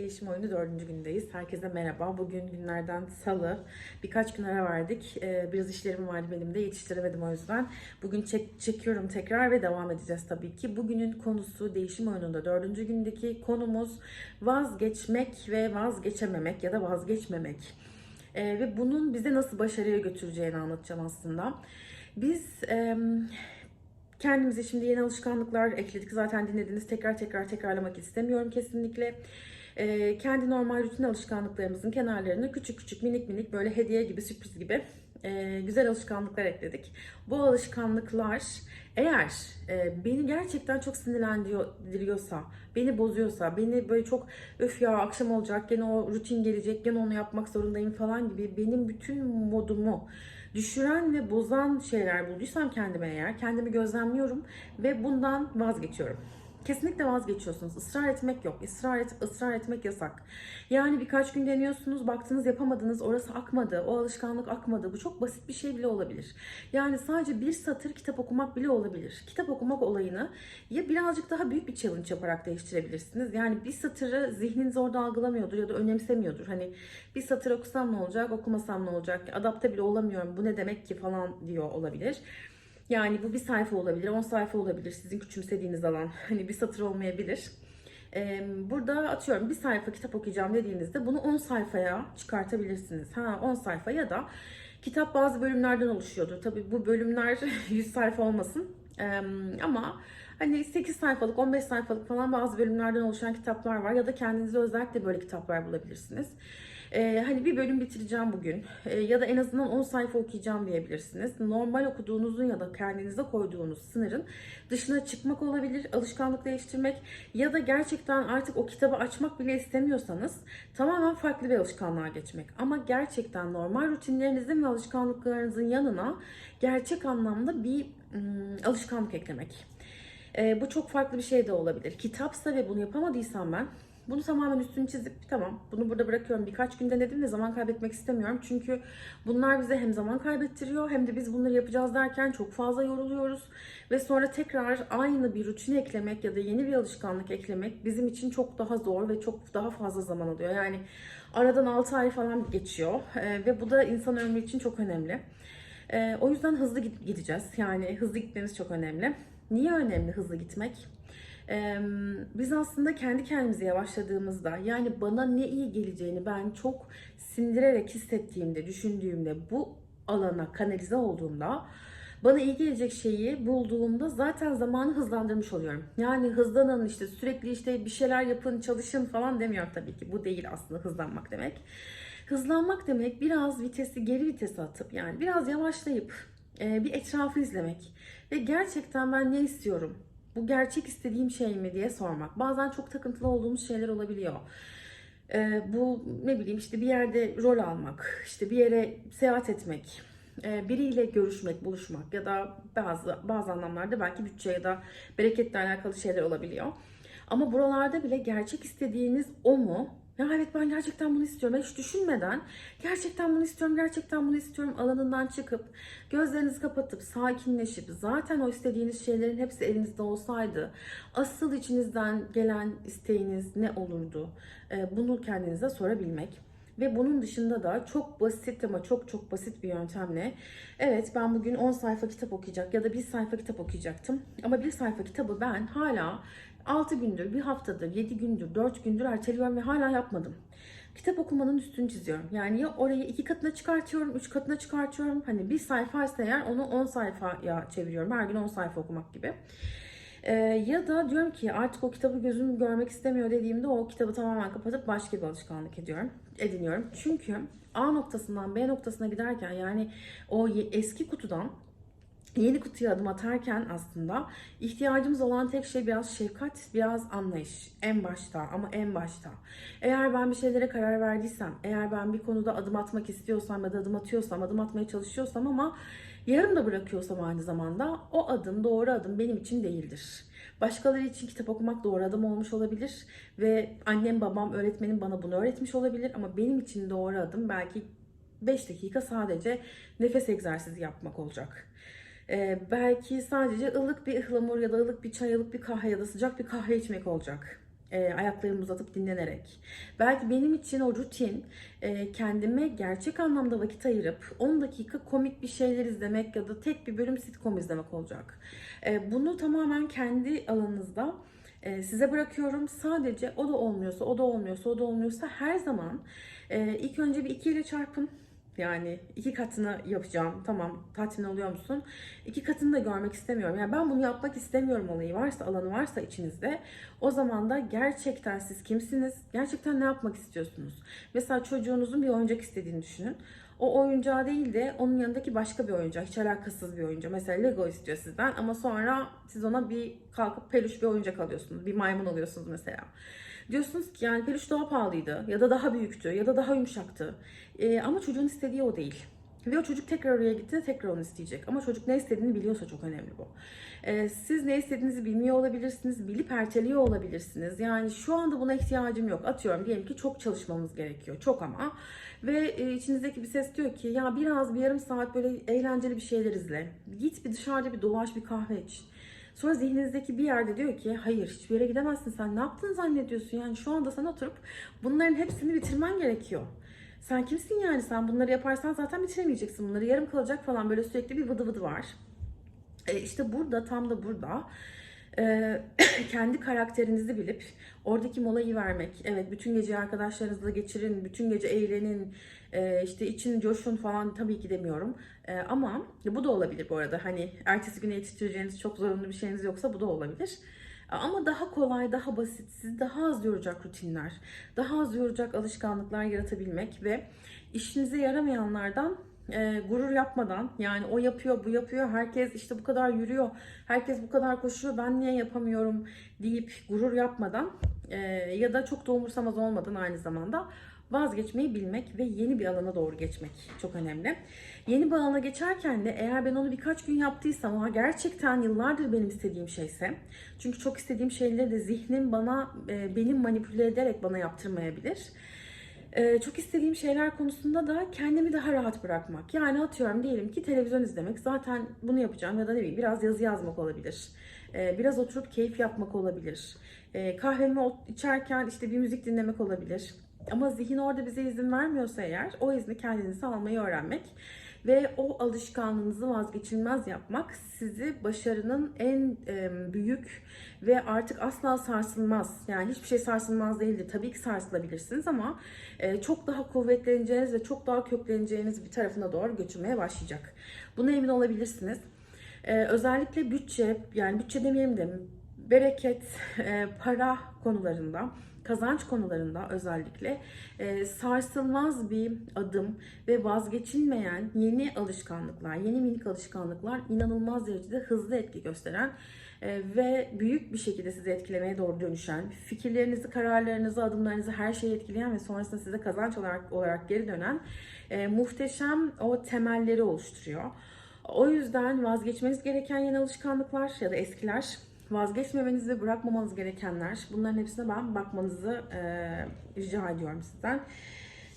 Gelişim oyunu dördüncü gündeyiz. Herkese merhaba. Bugün günlerden salı. Birkaç gün ara verdik. Ee, biraz işlerim vardı benim de yetiştiremedim o yüzden. Bugün çek, çekiyorum tekrar ve devam edeceğiz tabii ki. Bugünün konusu değişim oyununda dördüncü gündeki konumuz vazgeçmek ve vazgeçememek ya da vazgeçmemek. Ee, ve bunun bize nasıl başarıya götüreceğini anlatacağım aslında. Biz Kendimize şimdi yeni alışkanlıklar ekledik. Zaten dinlediniz. Tekrar tekrar tekrarlamak istemiyorum kesinlikle. Ee, kendi normal rutin alışkanlıklarımızın kenarlarına küçük küçük minik minik böyle hediye gibi sürpriz gibi e, güzel alışkanlıklar ekledik. Bu alışkanlıklar eğer e, beni gerçekten çok sinirlendiriyorsa, beni bozuyorsa, beni böyle çok öf ya akşam olacak gene o rutin gelecek gene onu yapmak zorundayım falan gibi benim bütün modumu düşüren ve bozan şeyler bulduysam kendime eğer kendimi gözlemliyorum ve bundan vazgeçiyorum. Kesinlikle vazgeçiyorsunuz. Israr etmek yok. Israr, et, ısrar etmek yasak. Yani birkaç gün deniyorsunuz, baktınız yapamadınız, orası akmadı, o alışkanlık akmadı. Bu çok basit bir şey bile olabilir. Yani sadece bir satır kitap okumak bile olabilir. Kitap okumak olayını ya birazcık daha büyük bir challenge yaparak değiştirebilirsiniz. Yani bir satırı zihniniz orada algılamıyordur ya da önemsemiyordur. Hani bir satır okusam ne olacak, okumasam ne olacak, adapte bile olamıyorum, bu ne demek ki falan diyor olabilir. Yani bu bir sayfa olabilir, 10 sayfa olabilir sizin küçümsediğiniz alan. Hani bir satır olmayabilir. Ee, burada atıyorum bir sayfa kitap okuyacağım dediğinizde bunu 10 sayfaya çıkartabilirsiniz. Ha 10 sayfa ya da kitap bazı bölümlerden oluşuyordur. Tabii bu bölümler 100 sayfa olmasın. Ee, ama hani 8 sayfalık, 15 sayfalık falan bazı bölümlerden oluşan kitaplar var ya da kendinize özellikle böyle kitaplar bulabilirsiniz. Ee, hani bir bölüm bitireceğim bugün Ee, ya da en azından 10 sayfa okuyacağım diyebilirsiniz. Normal okuduğunuzun ya da kendinize koyduğunuz sınırın dışına çıkmak olabilir, alışkanlık değiştirmek ya da gerçekten artık o kitabı açmak bile istemiyorsanız tamamen farklı bir alışkanlığa geçmek. Ama gerçekten normal rutinlerinizin ve alışkanlıklarınızın yanına gerçek anlamda bir ım, alışkanlık eklemek. Ee, bu çok farklı bir şey de olabilir. Kitapsa ve bunu yapamadıysam ben bunu tamamen üstünü çizip tamam bunu burada bırakıyorum. Birkaç gün denedim de zaman kaybetmek istemiyorum. Çünkü bunlar bize hem zaman kaybettiriyor hem de biz bunları yapacağız derken çok fazla yoruluyoruz. Ve sonra tekrar aynı bir rutin eklemek ya da yeni bir alışkanlık eklemek bizim için çok daha zor ve çok daha fazla zaman alıyor. Yani aradan 6 ay falan geçiyor Ee, ve bu da insan ömrü için çok önemli. Ee, o yüzden hızlı gid- gideceğiz. Yani hızlı gitmemiz çok önemli. Niye önemli hızlı gitmek? Biz aslında kendi kendimize yavaşladığımızda yani bana ne iyi geleceğini ben çok sindirerek hissettiğimde, düşündüğümde bu alana kanalize olduğumda bana iyi gelecek şeyi bulduğumda zaten zamanı hızlandırmış oluyorum. Yani hızlanın işte sürekli işte bir şeyler yapın, çalışın falan demiyorum tabii ki. Bu değil aslında hızlanmak demek. Hızlanmak demek biraz vitesi geri vitese atıp yani biraz yavaşlayıp bir etrafı izlemek ve gerçekten ben ne istiyorum? Bu gerçek istediğim şey mi diye sormak. Bazen çok takıntılı olduğumuz şeyler olabiliyor. Ee, bu ne bileyim işte bir yerde rol almak, işte bir yere seyahat etmek, e, biriyle görüşmek, buluşmak ya da bazı bazı anlamlarda belki bütçe ya da bereketle alakalı şeyler olabiliyor. Ama buralarda bile gerçek istediğiniz o mu? Ya evet ben gerçekten bunu istiyorum. Hiç düşünmeden gerçekten bunu istiyorum, gerçekten bunu istiyorum alanından çıkıp gözlerinizi kapatıp sakinleşip zaten o istediğiniz şeylerin hepsi elinizde olsaydı asıl içinizden gelen isteğiniz ne olurdu? Ee, Bunu kendinize sorabilmek. Ve bunun dışında da çok basit ama çok çok basit bir yöntemle evet ben bugün 10 sayfa kitap okuyacak ya da 1 sayfa kitap okuyacaktım. Ama bir sayfa kitabı ben hala 6 gündür, bir haftadır, 7 gündür, 4 gündür erteliyorum ve hala yapmadım. Kitap okumanın üstünü çiziyorum. Yani ya orayı iki katına çıkartıyorum, üç katına çıkartıyorum. Hani bir sayfaysa eğer onu 10 sayfaya çeviriyorum. Her gün 10 sayfa okumak gibi. Ee, ya da diyorum ki artık o kitabı gözüm görmek istemiyor dediğimde o kitabı tamamen kapatıp başka bir alışkanlık ediyorum, ediniyorum. Çünkü A noktasından B noktasına giderken yani o eski kutudan yeni kutuya adım atarken aslında ihtiyacımız olan tek şey biraz şefkat, biraz anlayış. En başta ama en başta. Eğer ben bir şeylere karar verdiysem, eğer ben bir konuda adım atmak istiyorsam ya da adım atıyorsam, adım atmaya çalışıyorsam ama yarım da bırakıyorsam aynı zamanda o adım doğru adım benim için değildir. Başkaları için kitap okumak doğru adım olmuş olabilir ve annem, babam, öğretmenim bana bunu öğretmiş olabilir ama benim için doğru adım belki 5 dakika sadece nefes egzersizi yapmak olacak. Ee, belki sadece ılık bir ıhlamur ya da ılık bir çay, ılık bir kahve ya da sıcak bir kahve içmek olacak. e, ayaklarımı uzatıp dinlenerek. Belki benim için o rutin e, kendime gerçek anlamda vakit ayırıp 10 dakika komik bir şeyler izlemek ya da tek bir bölüm sitcom izlemek olacak. E, bunu tamamen kendi alanınızda e, size bırakıyorum. Sadece o da olmuyorsa, o da olmuyorsa, o da olmuyorsa her zaman e, ilk önce bir 2 ile çarpın. Yani iki katını yapacağım. Tamam tatmin oluyor musun? İki katını da görmek istemiyorum. Yani ben bunu yapmak istemiyorum olayı varsa, alanı varsa içinizde. O zaman da gerçekten siz kimsiniz? Gerçekten ne yapmak istiyorsunuz? Mesela çocuğunuzun bir oyuncak istediğini düşünün. O oyuncağı değil de onun yanındaki başka bir oyuncak, hiç alakasız bir oyuncak. Mesela Lego istiyor sizden ama sonra siz ona bir kalkıp peluş bir oyuncak alıyorsunuz. Bir maymun alıyorsunuz mesela. Diyorsunuz ki yani peluş daha pahalıydı ya da daha büyüktü ya da daha yumuşaktı. Ee, ama çocuğun istediği o değil. Ve o çocuk tekrar oraya gitti tekrar onu isteyecek. Ama çocuk ne istediğini biliyorsa çok önemli bu. Ee, siz ne istediğinizi bilmiyor olabilirsiniz, bilip erteliyor olabilirsiniz. Yani şu anda buna ihtiyacım yok. Atıyorum diyelim ki çok çalışmamız gerekiyor. Çok ama. Ve e, içinizdeki bir ses diyor ki ya biraz bir yarım saat böyle eğlenceli bir şeyler izle. Git bir dışarıda bir dolaş bir kahve iç. Sonra zihninizdeki bir yerde diyor ki hayır hiçbir yere gidemezsin. Sen ne yaptın zannediyorsun? Yani şu anda sen oturup bunların hepsini bitirmen gerekiyor. Sen kimsin yani? Sen bunları yaparsan zaten bitiremeyeceksin. Bunları yarım kalacak falan. Böyle sürekli bir vıdı vıdı var. E işte burada tam da burada e, kendi karakterinizi bilip oradaki molayı vermek. Evet bütün gece arkadaşlarınızla geçirin, bütün gece eğlenin, e, işte için coşun falan tabii ki demiyorum. E, ama bu da olabilir bu arada. Hani ertesi güne yetiştireceğiniz çok zorunlu bir şeyiniz yoksa bu da olabilir. Ama daha kolay, daha basit, sizi daha az yoracak rutinler, daha az yoracak alışkanlıklar yaratabilmek ve işinize yaramayanlardan e, gurur yapmadan yani o yapıyor, bu yapıyor, herkes işte bu kadar yürüyor, herkes bu kadar koşuyor, ben niye yapamıyorum deyip gurur yapmadan e, ya da çok da umursamaz olmadan aynı zamanda vazgeçmeyi bilmek ve yeni bir alana doğru geçmek çok önemli. Yeni bir alana geçerken de eğer ben onu birkaç gün yaptıysam ama gerçekten yıllardır benim istediğim şeyse çünkü çok istediğim şeyleri de zihnim bana e, benim manipüle ederek bana yaptırmayabilir. Ee, çok istediğim şeyler konusunda da kendimi daha rahat bırakmak. Yani atıyorum diyelim ki televizyon izlemek. Zaten bunu yapacağım ya da ne bileyim biraz yazı yazmak olabilir. Ee, biraz oturup keyif yapmak olabilir. Ee, kahvemi içerken işte bir müzik dinlemek olabilir. Ama zihin orada bize izin vermiyorsa eğer o izni kendinize almayı öğrenmek ve o alışkanlığınızı vazgeçilmez yapmak sizi başarının en büyük ve artık asla sarsılmaz. Yani hiçbir şey sarsılmaz değildir. Tabii ki sarsılabilirsiniz ama e, çok daha kuvvetleneceğiniz ve çok daha kökleneceğiniz bir tarafına doğru götürmeye başlayacak. Buna emin olabilirsiniz. E, özellikle bütçe, yani bütçe demeyelim de bereket, e, para konularında kazanç konularında özellikle e, sarsılmaz bir adım ve vazgeçilmeyen yeni alışkanlıklar, yeni minik alışkanlıklar inanılmaz derecede hızlı etki gösteren e, ve büyük bir şekilde sizi etkilemeye doğru dönüşen, fikirlerinizi, kararlarınızı, adımlarınızı her şeyi etkileyen ve sonrasında size kazanç olarak, olarak geri dönen muhteşem o temelleri oluşturuyor. O yüzden vazgeçmeniz gereken yeni alışkanlıklar ya da eskiler vazgeçmemeniz ve bırakmamanız gerekenler. Bunların hepsine ben bakmanızı e, rica ediyorum sizden.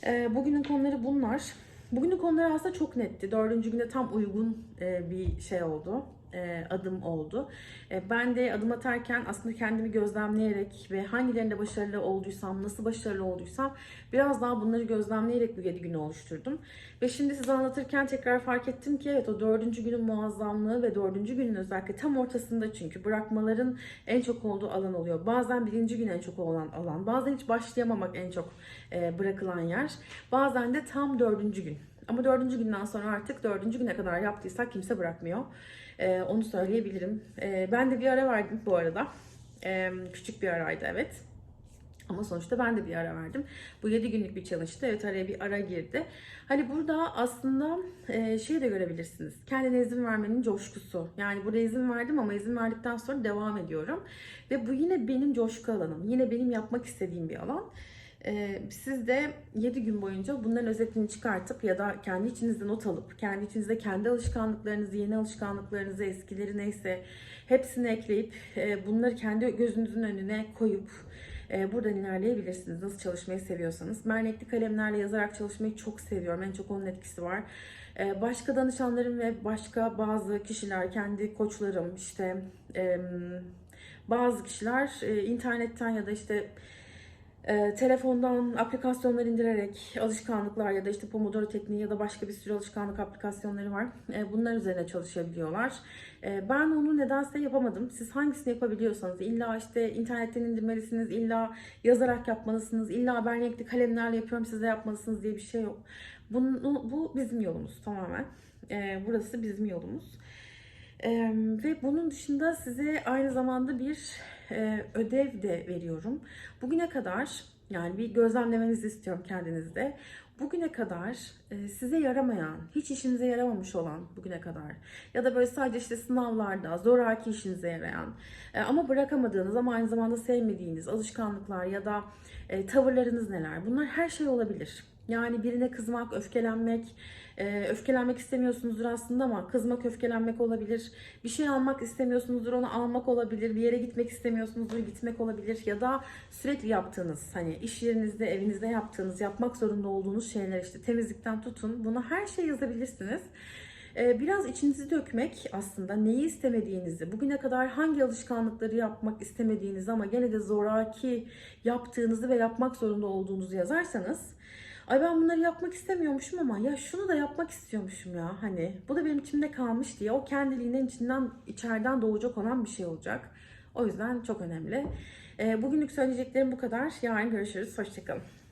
E, bugünün konuları bunlar. Bugünün konuları aslında çok netti. Dördüncü günde tam uygun e, bir şey oldu e, adım oldu. E, ben de adım atarken aslında kendimi gözlemleyerek ve hangilerinde başarılı olduysam, nasıl başarılı olduysam biraz daha bunları gözlemleyerek bu 7 günü oluşturdum. Ve şimdi size anlatırken tekrar fark ettim ki evet o dördüncü günün muazzamlığı ve dördüncü günün özellikle tam ortasında çünkü bırakmaların en çok olduğu alan oluyor. Bazen birinci gün en çok olan alan, bazen hiç başlayamamak en çok e, bırakılan yer, bazen de tam dördüncü gün. Ama dördüncü günden sonra artık dördüncü güne kadar yaptıysak kimse bırakmıyor. Ee, onu söyleyebilirim. Ee, ben de bir ara verdim bu arada. Ee, küçük bir araydı evet. Ama sonuçta ben de bir ara verdim. Bu 7 günlük bir challenge'dı. Evet araya bir ara girdi. Hani burada aslında e, şey de görebilirsiniz. Kendine izin vermenin coşkusu. Yani burada izin verdim ama izin verdikten sonra devam ediyorum. Ve bu yine benim coşku alanım. Yine benim yapmak istediğim bir alan. Ee, siz de 7 gün boyunca bunların özetini çıkartıp ya da kendi içinizde not alıp, kendi içinizde kendi alışkanlıklarınızı, yeni alışkanlıklarınızı, eskileri neyse hepsini ekleyip e, bunları kendi gözünüzün önüne koyup e, buradan ilerleyebilirsiniz. Nasıl çalışmayı seviyorsanız. Ben kalemlerle yazarak çalışmayı çok seviyorum. En çok onun etkisi var. E, başka danışanlarım ve başka bazı kişiler, kendi koçlarım, işte bazı kişiler internetten ya da işte e, telefondan aplikasyonlar indirerek alışkanlıklar ya da işte Pomodoro tekniği ya da başka bir sürü alışkanlık aplikasyonları var. E, bunlar üzerine çalışabiliyorlar. E, ben onu nedense yapamadım. Siz hangisini yapabiliyorsanız illa işte internetten indirmelisiniz, illa yazarak yapmalısınız, illa ben renkli kalemlerle yapıyorum siz de yapmalısınız diye bir şey yok. Bunu, bu bizim yolumuz tamamen. E, burası bizim yolumuz. E, ve bunun dışında size aynı zamanda bir e, ödev de veriyorum. Bugüne kadar yani bir gözlemlemenizi istiyorum kendinizde. Bugüne kadar e, size yaramayan, hiç işinize yaramamış olan bugüne kadar ya da böyle sadece işte sınavlarda zoraki işinize yarayan e, ama bırakamadığınız ama aynı zamanda sevmediğiniz alışkanlıklar ya da e, tavırlarınız neler? Bunlar her şey olabilir. Yani birine kızmak, öfkelenmek, e, öfkelenmek istemiyorsunuzdur aslında ama kızmak, öfkelenmek olabilir. Bir şey almak istemiyorsunuzdur, onu almak olabilir. Bir yere gitmek istemiyorsunuzdur, gitmek olabilir. Ya da sürekli yaptığınız, hani iş yerinizde, evinizde yaptığınız, yapmak zorunda olduğunuz şeyler işte temizlikten tutun. Bunu her şey yazabilirsiniz. E, Biraz içinizi dökmek aslında neyi istemediğinizi, bugüne kadar hangi alışkanlıkları yapmak istemediğinizi ama gene de zoraki yaptığınızı ve yapmak zorunda olduğunuzu yazarsanız Ay ben bunları yapmak istemiyormuşum ama ya şunu da yapmak istiyormuşum ya hani bu da benim içimde kalmış diye o kendiliğinden içinden içeriden doğacak olan bir şey olacak. O yüzden çok önemli. Ee, bugünlük söyleyeceklerim bu kadar. Yarın görüşürüz. Hoşçakalın.